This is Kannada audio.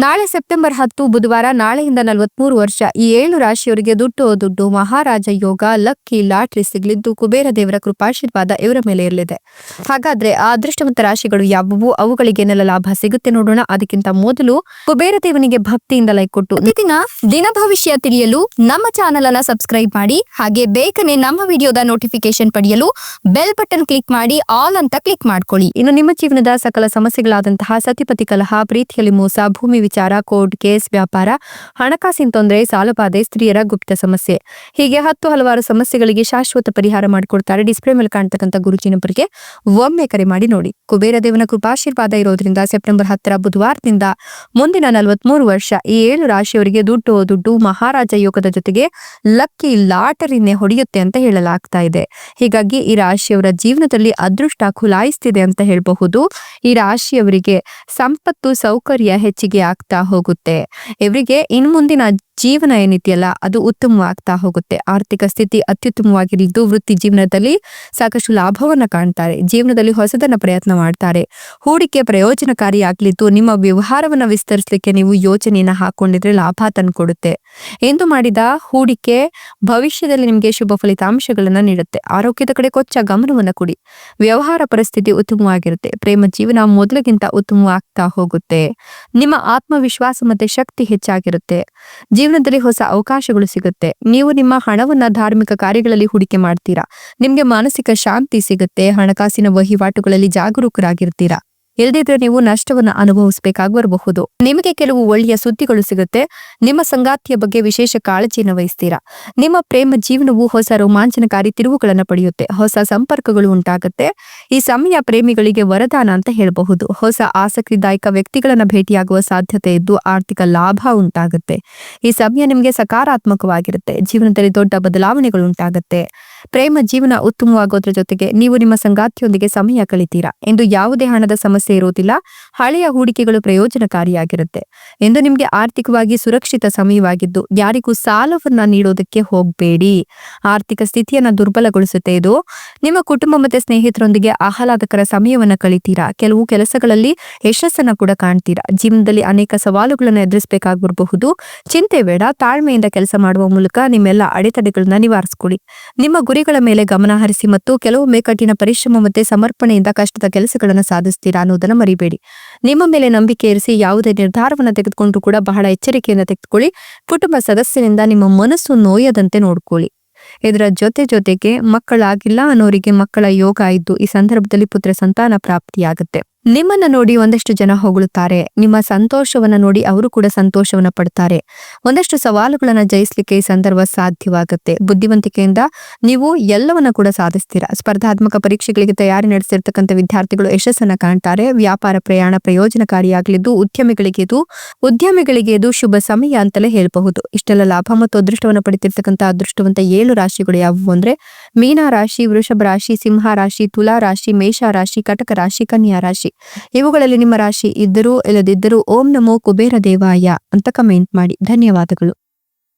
ನಾಳೆ ಸೆಪ್ಟೆಂಬರ್ ಹತ್ತು, ಬುಧವಾರ ನಾಳೆಯಿಂದ ನಲವತ್ಮೂರು ವರ್ಷ, ಈ ಏಳು ರಾಶಿಯವರಿಗೆ ದುಡ್ಡು ದುಡ್ಡು ಮಹಾರಾಜ ಯೋಗ, ಲಕ್ಕಿ, ಲಾಟ್ರಿ ಸಿಗಲಿದ್ದು, ಕುಬೇರ ದೇವರ ಕೃಪಾಶೀರ್ವಾದ ಇವರ ಮೇಲೆ ಇರಲಿದೆ. ಹಾಗಾದ್ರೆ ಆ ಅದೃಷ್ಟವಂತ ರಾಶಿಗಳು ಯಾವುವು? ಅವುಗಳಿಗೇನೆಲ್ಲ ಲಾಭ ಸಿಗುತ್ತೆ ನೋಡೋಣ. ಅದಕ್ಕಿಂತ ಮೊದಲು ಕುಬೇರ ದೇವನಿಗೆ ಭಕ್ತಿಯಿಂದ ಲೈಕ್ ಕೊಟ್ಟು ದಿನ ದಿನ ಭವಿಷ್ಯ ತಿಳಿಯಲು ನಮ್ಮ ಚಾನೆಲ್ ಅನ್ನ ಸಬ್ಸ್ಕ್ರೈಬ್ ಮಾಡಿ, ಹಾಗೆ ಬೇಗನೆ ನಮ್ಮ ವಿಡಿಯೋದ ನೋಟಿಫಿಕೇಶನ್ ಪಡೆಯಲು ಬೆಲ್ ಬಟನ್ ಕ್ಲಿಕ್ ಮಾಡಿ, ಆಲ್ ಅಂತ ಕ್ಲಿಕ್ ಮಾಡ್ಕೊಳ್ಳಿ. ಇನ್ನು ನಿಮ್ಮ ಜೀವನದ ಸಕಲ ಸಮಸ್ಯೆಗಳಾದಂತಹ ಸತಿಪತಿ ಕಲಹ, ಪ್ರೀತಿಯಲ್ಲಿ ಮೋಸ, ಭೂಮಿ ವಿಚಾರ, ಕೋರ್ಟ್ ಕೇಸ್, ವ್ಯಾಪಾರ, ಹಣಕಾಸಿನ ತೊಂದರೆ ಸಾಲಬಾಧೆ ಸ್ತ್ರೀಯರ ಗುಪ್ತ ಸಮಸ್ಯೆ. ಹೀಗೆ ಹತ್ತು ಹಲವಾರು ಸಮಸ್ಯೆಗಳಿಗೆ ಶಾಶ್ವತ ಪರಿಹಾರ ಮಾಡಿಕೊಡ್ತಾರೆ ಡಿಸ್ಪ್ಲೇ ಮೇಲೆ ಕಾಣ್ತಕ್ಕಂಥ ಗುರುಜಿ ನಂಬರ್ಗೆ. ಒಮ್ಮೆ ಕರೆ ಮಾಡಿ ನೋಡಿ. ಕುಬೇರ ದೇವನ ಕೃಪಾಶೀರ್ವಾದ ಇರೋದ್ರಿಂದ ಸೆಪ್ಟೆಂಬರ್ ಹತ್ತರ ಬುಧವಾರದಿಂದ ಮುಂದಿನ ನಲವತ್ಮೂರು ವರ್ಷ ಈ ಏಳು ರಾಶಿಯವರಿಗೆ ದುಡ್ಡು ದುಡ್ಡು ಮಹಾರಾಜ ಯೋಗದ ಜೊತೆಗೆ ಲಕ್ಕಿ ಲಾಟರಿನೇ ಹೊಡೆಯುತ್ತೆ ಅಂತ ಹೇಳಲಾಗ್ತಾ ಇದೆ. ಹೀಗಾಗಿ ಈ ರಾಶಿಯವರ ಜೀವನದಲ್ಲಿ ಅದೃಷ್ಟ ಖುಲಾಯಿಸ್ತಿದೆ ಅಂತ ಹೇಳಬಹುದು. ಈ ರಾಶಿಯವರಿಗೆ ಸಂಪತ್ತು, ಸೌಕರ್ಯ, ಹೆಚ್ಚಿಗೆ ಆಗ್ತಾ ಹೋಗುತ್ತೆ. ಇವರಿಗೆ ಇನ್ ಮುಂದಿನ ಜೀವನ ಏನಿದೆಯಲ್ಲ, ಅದು ಉತ್ತಮವಾಗ್ತಾ ಹೋಗುತ್ತೆ. ಆರ್ಥಿಕ ಸ್ಥಿತಿ ಅತ್ಯುತ್ತಮವಾಗಿದ್ದು ವೃತ್ತಿ ಜೀವನದಲ್ಲಿ ಸಾಕಷ್ಟು ಲಾಭವನ್ನ ಕಾಣ್ತಾರೆ. ಜೀವನದಲ್ಲಿ ಹೊಸದನ್ನ ಪ್ರಯತ್ನ ಮಾಡ್ತಾರೆ. ಹೂಡಿಕೆ ಪ್ರಯೋಜನಕಾರಿಯಾಗಲಿದ್ದು ನಿಮ್ಮ ವ್ಯವಹಾರವನ್ನ ವಿಸ್ತರಿಸಲಿಕ್ಕೆ ನೀವು ಯೋಜನೆಯನ್ನು ಹಾಕೊಂಡಿದ್ರೆ ಲಾಭ ತಂದ್ಕೊಡುತ್ತೆ. ಎಂದು ಮಾಡಿದ ಹೂಡಿಕೆ ಭವಿಷ್ಯದಲ್ಲಿ ನಿಮಗೆ ಶುಭ ಫಲಿತಾಂಶಗಳನ್ನು ನೀಡುತ್ತೆ. ಆರೋಗ್ಯದ ಕಡೆ ಕೊಚ್ಚ ಗಮನವನ್ನು ಕೊಡಿ. ವ್ಯವಹಾರ ಪರಿಸ್ಥಿತಿ ಉತ್ತಮವಾಗಿರುತ್ತೆ. ಪ್ರೇಮ ಜೀವನ ಮೊದಲಿಗಿಂತ ಉತ್ತಮವಾಗ್ತಾ ಹೋಗುತ್ತೆ. ನಿಮ್ಮ ಆತ್ಮವಿಶ್ವಾಸ ಮತ್ತೆ ಶಕ್ತಿ ಹೆಚ್ಚಾಗಿರುತ್ತೆ. ಜೀವನದಲ್ಲಿ ಹೊಸ ಅವಕಾಶಗಳು ಸಿಗುತ್ತೆ. ನೀವು ನಿಮ್ಮ ಹಣವನ್ನ ಧಾರ್ಮಿಕ ಕಾರ್ಯಗಳಲ್ಲಿ ಹೂಡಿಕೆ ಮಾಡ್ತೀರಾ. ನಿಮ್ಗೆ ಮಾನಸಿಕ ಶಾಂತಿ ಸಿಗುತ್ತೆ. ಹಣಕಾಸಿನ ವಹಿವಾಟುಗಳಲ್ಲಿ ಜಾಗರೂಕರಾಗಿರ್ತೀರಾ. ಇಲ್ದಿದ್ರೆ ನೀವು ನಷ್ಟವನ್ನು ಅನುಭವಿಸಬೇಕಾಗಿ ಬರಬಹುದು. ನಿಮಗೆ ಕೆಲವು ಒಳ್ಳೆಯ ಸುದ್ದಿಗಳು ಸಿಗುತ್ತೆ. ನಿಮ್ಮ ಸಂಗಾತಿಯ ಬಗ್ಗೆ ವಿಶೇಷ ಕಾಳಜಿಯನ್ನು ವಹಿಸ್ತೀರಾ? ನಿಮ್ಮ ಪ್ರೇಮ ಜೀವನವು ಹೊಸ ರೋಮಾಂಚನಕಾರಿ ತಿರುವುಗಳನ್ನು ಪಡೆಯುತ್ತೆ. ಹೊಸ ಸಂಪರ್ಕಗಳು ಉಂಟಾಗುತ್ತೆ. ಈ ಸಮಯ ಪ್ರೇಮಿಗಳಿಗೆ ವರದಾನ ಅಂತ ಹೇಳಬಹುದು. ಹೊಸ ಆಸಕ್ತಿದಾಯಕ ವ್ಯಕ್ತಿಗಳನ್ನ ಭೇಟಿಯಾಗುವ ಸಾಧ್ಯತೆ ಇದ್ದು ಆರ್ಥಿಕ ಲಾಭ ಉಂಟಾಗುತ್ತೆ. ಈ ಸಮಯ ನಿಮಗೆ ಸಕಾರಾತ್ಮಕವಾಗಿರುತ್ತೆ. ಜೀವನದಲ್ಲಿ ದೊಡ್ಡ ಬದಲಾವಣೆಗಳು ಉಂಟಾಗುತ್ತೆ. ಪ್ರೇಮ ಜೀವನ ಉತ್ತಮವಾಗೋದ್ರ ಜೊತೆಗೆ ನೀವು ನಿಮ್ಮ ಸಂಗಾತಿಯೊಂದಿಗೆ ಸಮಯ ಕಳಿತೀರಾ ಎಂದು ಯಾವುದೇ ಹಣದ ಸಮಸ್ಯೆ ಇರುವುದಿಲ್ಲ, ಹಳೆಯ ಹೂಡಿಕೆಗಳು ಪ್ರಯೋಜನಕಾರಿಯಾಗಿರುತ್ತೆ. ಎಂದು ನಿಮಗೆ ಆರ್ಥಿಕವಾಗಿ ಸುರಕ್ಷಿತ ಸಮಯವಾಗಿದ್ದು, ಯಾರಿಗೂ ಸಾಲವನ್ನ ನೀಡೋದಕ್ಕೆ ಹೋಗಬೇಡಿ. ಆರ್ಥಿಕ ಸ್ಥಿತಿಯನ್ನ ದುರ್ಬಲಗೊಳಿಸುತ್ತೆ ಇದು. ನಿಮ್ಮ ಕುಟುಂಬ ಮತ್ತೆ ಸ್ನೇಹಿತರೊಂದಿಗೆ ಆಹ್ಲಾದಕರ ಸಮಯವನ್ನ ಕಳಿತೀರಾ? ಕೆಲವು ಕೆಲಸಗಳಲ್ಲಿ ಯಶಸ್ಸನ್ನ ಕೂಡ ಕಾಣ್ತೀರಾ? ಜೀವನದಲ್ಲಿ ಅನೇಕ ಸವಾಲುಗಳನ್ನು ಎದುರಿಸಬೇಕಾಗಿರಬಹುದು. ಚಿಂತೆ ಬೇಡ, ತಾಳ್ಮೆಯಿಂದ ಕೆಲಸ ಮಾಡುವ ಮೂಲಕ ನಿಮ್ಮೆಲ್ಲ ಅಡೆತಡೆಗಳನ್ನ ನಿವಾರಿಸಿಕೊಳ್ಳಿ. ನಿಮ್ಮ ಗುರಿಗಳ ಮೇಲೆ ಗಮನ ಹರಿಸಿ ಮತ್ತು ಕೆಲವೊಮ್ಮೆ ಕಠಿಣ ಪರಿಶ್ರಮ ಮತ್ತೆ ಸಮರ್ಪಣೆಯಿಂದ ಕಷ್ಟದ ಕೆಲಸಗಳನ್ನು ಸಾಧಿಸ್ತೀರಾ ಅನ್ನೋದನ್ನು ಮರಿಬೇಡಿ. ನಿಮ್ಮ ಮೇಲೆ ನಂಬಿಕೆ ಇರಿಸಿ ಯಾವುದೇ ನಿರ್ಧಾರವನ್ನು ತೆಗೆದುಕೊಂಡ್ರು ಕೂಡ ಬಹಳ ಎಚ್ಚರಿಕೆಯಿಂದ ತೆಗೆದುಕೊಳ್ಳಿ. ಕುಟುಂಬ ಸದಸ್ಯರಿಂದ ನಿಮ್ಮ ಮನಸ್ಸು ನೋಯದಂತೆ ನೋಡ್ಕೊಳ್ಳಿ. ಇದರ ಜೊತೆ ಜೊತೆಗೆ ಮಕ್ಕಳಾಗಿಲ್ಲ ಅನ್ನೋರಿಗೆ ಮಕ್ಕಳ ಯೋಗ ಇದ್ದು ಈ ಸಂದರ್ಭದಲ್ಲಿ ಪುತ್ರ ಸಂತಾನ ಪ್ರಾಪ್ತಿಯಾಗುತ್ತೆ. ನಿಮ್ಮನ್ನ ನೋಡಿ ಒಂದಷ್ಟು ಜನ ಹೊಗಳುತ್ತಾರೆ. ನಿಮ್ಮ ಸಂತೋಷವನ್ನ ನೋಡಿ ಅವರು ಕೂಡ ಸಂತೋಷವನ್ನ ಪಡ್ತಾರೆ. ಒಂದಷ್ಟು ಸವಾಲುಗಳನ್ನ ಜಯಿಸಲಿಕ್ಕೆ ಈ ಸಂದರ್ಭ ಸಾಧ್ಯವಾಗುತ್ತೆ. ಬುದ್ಧಿವಂತಿಕೆಯಿಂದ ನೀವು ಎಲ್ಲವನ್ನ ಕೂಡ ಸಾಧಿಸ್ತೀರಾ? ಸ್ಪರ್ಧಾತ್ಮಕ ಪರೀಕ್ಷೆಗಳಿಗೆ ತಯಾರಿ ನಡೆಸಿರ್ತಕ್ಕಂಥ ವಿದ್ಯಾರ್ಥಿಗಳು ಯಶಸ್ಸನ್ನ ಕಾಣ್ತಾರೆ. ವ್ಯಾಪಾರ ಪ್ರಯಾಣ ಪ್ರಯೋಜನಕಾರಿಯಾಗಲಿದ್ದು, ಉದ್ಯಮಿಗಳಿಗೆ ಇದು ಉದ್ಯಮಿಗಳಿಗೆ ಇದು ಶುಭ ಸಮಯ ಅಂತಲೇ ಹೇಳಬಹುದು. ಇಷ್ಟೆಲ್ಲ ಲಾಭ ಮತ್ತು ಅದೃಷ್ಟವನ್ನು ಪಡೆದಿರ್ತಕ್ಕಂಥ ಅದೃಷ್ಟವಂತ ಏಳು ರಾಶಿಗಳು ಯಾವುವು ಅಂದ್ರೆ, ಮೀನ ರಾಶಿ, ವೃಷಭ ರಾಶಿ, ಸಿಂಹ ರಾಶಿ, ತುಲಾ ರಾಶಿ, ಮೇಷ ರಾಶಿ, ಕಟಕ ರಾಶಿ, ಕನ್ಯಾ ರಾಶಿ. ಇವುಗಳಲ್ಲಿ ನಿಮ್ಮ ರಾಶಿ ಇದ್ದರೂ ಇಲ್ಲದಿದ್ದರೂ ಓಂ ನಮೋ ಕುಬೇರ ದೇವಾಯ ಅಂತ ಕಮೆಂಟ್ ಮಾಡಿ. ಧನ್ಯವಾದಗಳು.